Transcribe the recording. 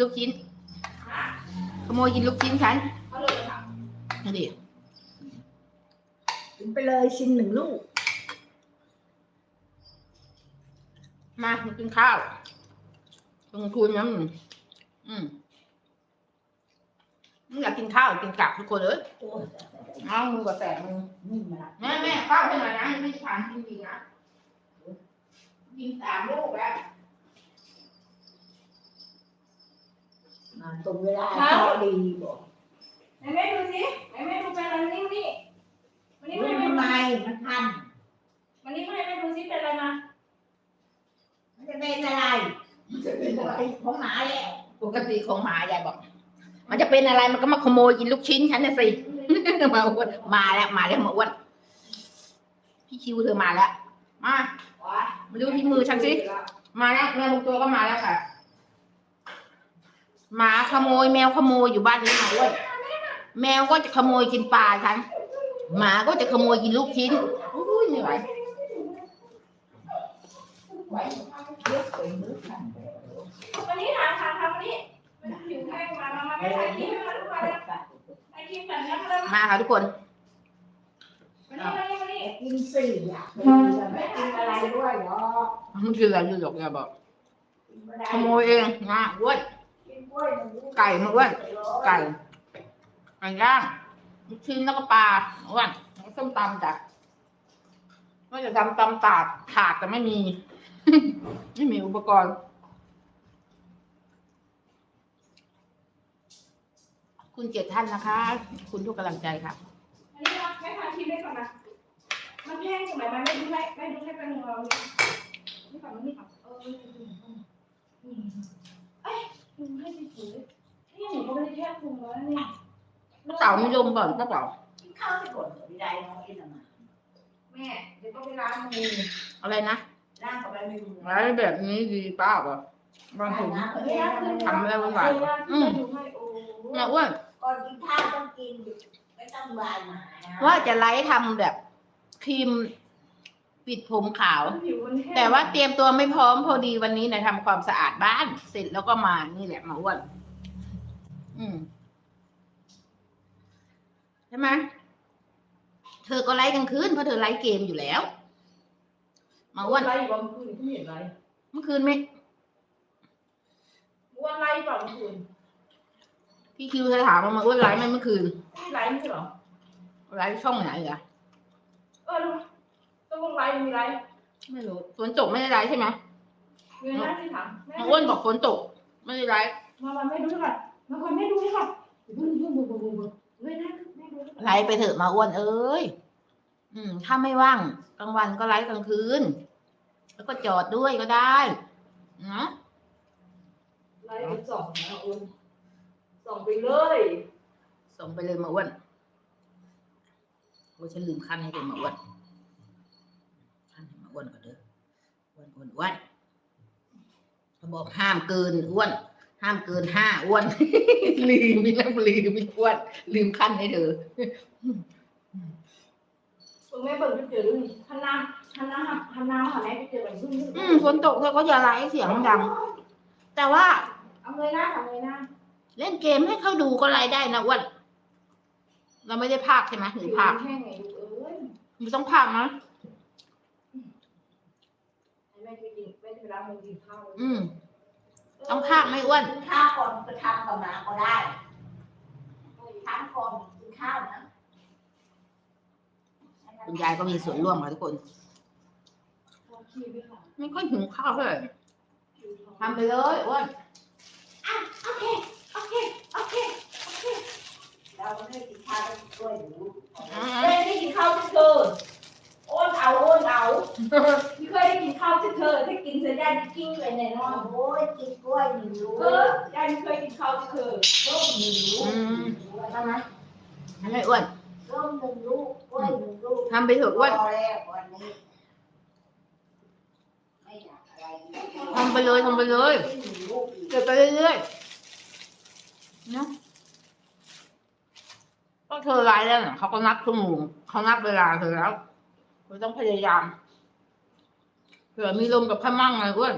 ลูกชิ้น ขโมยกินลูกชิ้นฉันเขาเลยค่ะนี่ดิกินไปเลยชิ้นหนึ่งลูก มามากินข้าวตรงคุณนะอืมอืมมึงอยากกินข้าวกินกลับทุกคนเลยโอ้ยเอามึงก็แตกมึงนี่มาแม่แม่ข้าวให้หน่อยนะไม่ใช่ทานจริงๆนะกินสามลูกแล้ว มาตรงเวลาพอดีบอกไหนแม่ดูสิไหนแม่ดูเป็นอะไรนี่นี่วันนี้รู้แม่ทำไมแม่มันทันวันนี้แม่แม่ดูสิเป็นอะไรมามันจะเป็นอะไรมันจะเป็นปกติของหมาแหละปกติของหมายายบอก มันจะเป็นอะไรมันก็มาขโมยกินลูกชิ้นฉันน่ะสิ มาอ้วนมาแล้วมาแล้วมาอ้วนพี่คิวเธอมาแล้ว มาว้ามาดูที่มือฉันสิ มาแล้วแมวบางตัวก็มาแล้วค่ะ หมาขโมยแมวขโมยอยู่บ้านนี้มาอ้วนแมวก็จะขโมยกินปลาฉันหมาก็จะขโมยกินลูกชิ้นอุ้ยไม่ไหวเลือกไปมือทันวันนี้ถามถามถามวันนี้มันผิวแห้งมามามาไม่ถ่ายคลิปให้มาทุกวันเลยถ่ายคลิปแบบนี้มาเลยมาค่ะทุกคนวันนี้วันนี้วันนี้กินสี่อะไม่กินอะไรด้วยหรอกมันคืออะไรอยู่หรอกอย่าบอกกินไม่ได้ขโมยเองนะอ้วนกินกล้วยหนึ่งลู ไก่มาอ้วนไก่ไก่ย่างลูกชิ้นแล้วก็ปลาอ้วนแล้วก็ส้มตำจ้ะก็จะทำตำถาดถาดแต่ไม่มี ไม่มีอุปกรณ์คุณเจ็ดท่านนะคะ คุณทุกกำลังใจค่ะวันนี้เราไม่ถ่ายคลิปได้ก่อนนะมันแห้งสมัยมันไม่ดูให้ไม่ดูให้เป็นเรานี่ก่อนนี่ก่อนเออ เอ้ยดูให้ดีๆนี่หนูก็ไม่ได้แค่คุมแล้วเนี่ยเต่ามีลมก่อนก็เต่ากินข้าวไปก่อนไม่ได้น้องเอ็นมาแม่เดี๋ยวต้องไปล้างมืออะไรนะร่างกับอะไรไม่รู้อะไรแบบนี้ดีเปล่าอะบางทีทำแล้วมันหวานอืมให้โอ้แม่อ้วนก่อนกินข้าวต้องกินไม่ต้องบานมานะว่าจะไลฟ์ทำแบบครีม ปิดผมขาว ผิวมันห้งแต่ว่าเตรียมตัวไม่พร้อมพอดีวันนี้นะทำความสะอาดบ้าน เสร็จแล้วก็มานี่แหละมาอ้วนอืมใช่ไหมเธอก็ไลฟ์กลางคืนเพราะเธอไลฟ์เกมอยู่แล้ว มาอ้วนไล่บอลคืนที่เห็นไรเมื่อคืนไม่อ้วนไล่บอลคืนพี่คิวเธอถามว่ามาอ้วนไลฟ์ไหมเมื่อคืนไม่ไล่ไม่ใช่เหรอไลฟ์ช่องไหนเหรอเออต้ องลงไล่มีไล่ไม่รู้ฝนตกไม่ได้ไลฟ์ใช่ไหมมีหน้าที่ถามมาอ้วนบอกฝนตก ไม่ได้ไลฟ์มาวันไม่ดูก่อนมาวันไม่ดูก่อนบึ้งบึ้งบึ้งบึ้งบึ้งบึ้งเลยนะไม่ดูไลฟ์ไปเถอะมาอ้วนเอ้ยอืม ถ้าไม่ว่างกลางวันก็ไลฟ์กลางคืน แล้วก็จอดด้วยก็ได้นะไล่เป็นสองนะอ้วนสองไปเลย ส่งไปเลยมาอ้วนโอ้ฉันลืมขั้นให้เป็นมาอ้วนขั้นให้มา อ้วนก่อนเด้ออ้วนอ้วนอ้วนเขาบอกห้ามเกินอ้วน ห้ามเกินห้าอ้วน ลืมไม่แล้วลืมไม่อ้วน ลืมขั้นให้เธอคุณแม่เปิดไปเจอเรื่องทันน้ำทันน้ำทันน้ำหาแม่ไปเจอแบบบึ้งบึ้งอืมฝนตกเธอก็อย่าไลฟ์เสียงดัง แต่ว่าเอาเลยนะเอาเลยนะเล่นเกมให้เขาดูก็ไลฟ์ได้นะอ้วนเราไม่ได้พากย์ใช่ไหมหรือพากย์แห้งไงดูเอ้ยไม่ต้องพากย์นะ แม่ไปกินแม่ไปล้างมือกินข้าวอืม ต้องพากย์ไหม่อ้วน กินข้าวก่อนไปทำกับหมาก็ได้ทำก่อนกินข้าวนะคุณยายก็มีส่วนร่วมค่ะทุกคนขี้ไปค่ะไม่ค่อยหิวข้าวเท่าไหร่ทำไปเลยอ้วนโอเค โอเค โอเค โอเค เราไม่ได้กินข้าวต้องกล้วยหรืออืมแม่ได้กินข้าวที่เธอโอนเอาโอนเอาไม่ เคยได้กินข้าวที่เธอถ้ากินเสร็จยายจะกิ้งเลยแน่นอนโอ้ยกินกล้วยหนึ่งลูกเออยายไม่เคยกินข้าวที่เธอส้มหนึ่งลูกทำไหมทำไมอ้วนส้มหนึ่งลูกกล้วยหนึ่งลูกทำไปเถอะอ้วนพอแล้ววันนี้ไม่อยากอะไรทำไปเลยทำไปเลยหนึ่งลูกอีกเก็บไปเรื่อยๆเนาะก็เธอไลฟ์แล้วน่ะเขาก็นับชั่วโมงเขานับเวลาเธอแล้วเธอต้องพยายาม เผื่อมีลมกับพะมั่งนะเพื่อน